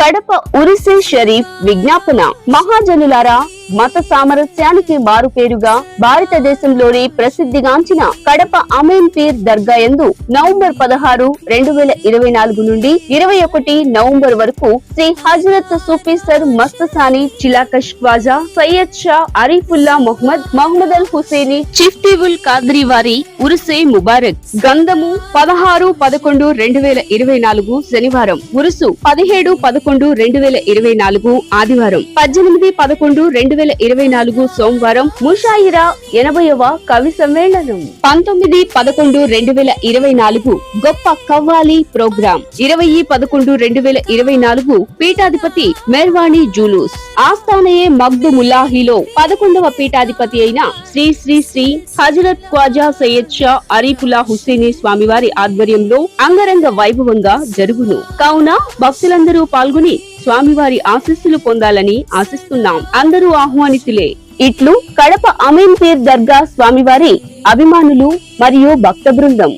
కడప ఉరిసే షరీఫ్ విజ్ఞాపన మహాజనులారా మత సామరస్యానికి మారుపేరుగా భారతదేశంలోని ప్రసిద్ధిగాంచిన కడప అమీన్ పీర్ దర్గా యందు నవంబర్ పదహారు రెండు వేల ఇరవై నాలుగు నుండి ఇరవై ఒకటి నవంబర్ వరకు శ్రీ హజరత్ సూఫీసర్ మస్తసాని చిలాకష్ ఖ్వాజా సయ్యద్ షా అరీఫుల్లా మొహమ్మద్ మహమ్మద్ అల్ హుసేని చిఫ్తీవుల్ కాద్రి వారి ఉరుసే ముబారక్. గంధము పదహారు పదకొండు రెండు వేల ఇరవై నాలుగు శనివారం. ఉరుసు పదిహేడు పదకొండు రెండు వేల ఇరవై నాలుగు ఆదివారం. పద్దెనిమిది పదకొండు రెండు వేల ఇరవై నాలుగు సోమవారం ముషాయిరా ఎనభైవ కవి సమ్మేళనం. పంతొమ్మిది పదకొండు రెండు వేల ఇరవై నాలుగు గొప్ప కవ్వాలి ప్రోగ్రాం. ఇరవై పదకొండు రెండు వేల ఇరవై నాలుగు పీఠాధిపతి మెర్వాణి జూలూస్. ఆస్థానయే మగ్దు ముల్లాహిలో పదకొండవ పీఠాధిపతి అయిన శ్రీ శ్రీ శ్రీ హజరత్ ఖ్వాజా సయ్యద్ షా అరీఫుల్లా హుస్సేని స్వామివారి ఆధ్వర్యంలో అంగరంగ వైభవంగా జరుగును. కావున భక్తులందరూ పాల్గొని స్వామివారి ఆశీస్సులు పొందాలని ఆశిస్తున్నాం. అందరూ ఆహ్వానితులే. ఇట్లు కడప అమీన్ పీర్ దర్గా స్వామివారి అభిమానులు మరియు భక్త బృందం.